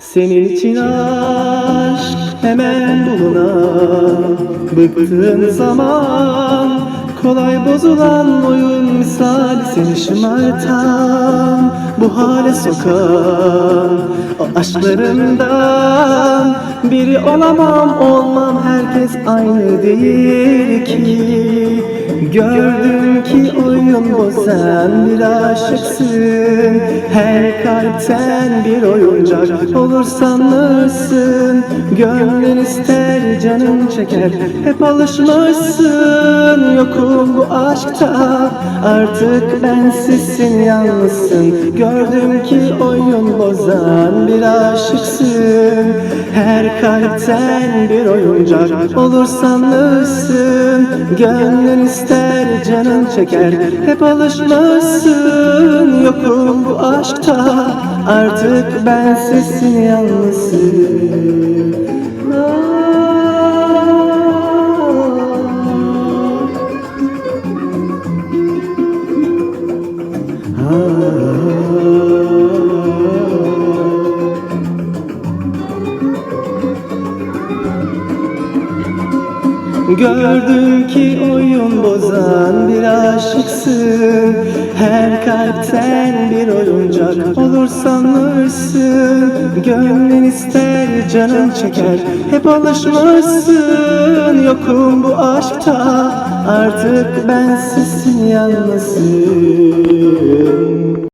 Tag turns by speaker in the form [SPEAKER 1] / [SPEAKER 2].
[SPEAKER 1] Senin için aşk hemen bulunan Bıktığın zaman kolay bozulan oyun misali Seni şımartan bu hale sokan O aşklarımdan biri olamam olmam Herkes aynı değil ki. Gördüm ki oyun bozan bir aşıksın. Her kalpten bir oyuncak olur sanırsın. Gönlün ister canın çeker Hep alışmışsın. Yokum bu aşkta Artık bensizsin yalnızsın. Gördüm ki oyun bozan bir aşıksın. Her kalpten bir oyuncak olur sanırsın Gönlün ister canın çeker Hep alışmışsın Yokum bu aşkta. Artık bensizsin yalnızsın Gördüm ki oyun bozan bir aşıksın. Her kalpten bir oyuncak olur sanırsın. Gönlün ister canın çeker Hep alışmışsın. Yokum bu aşkta Artık bensizsin yalnızsın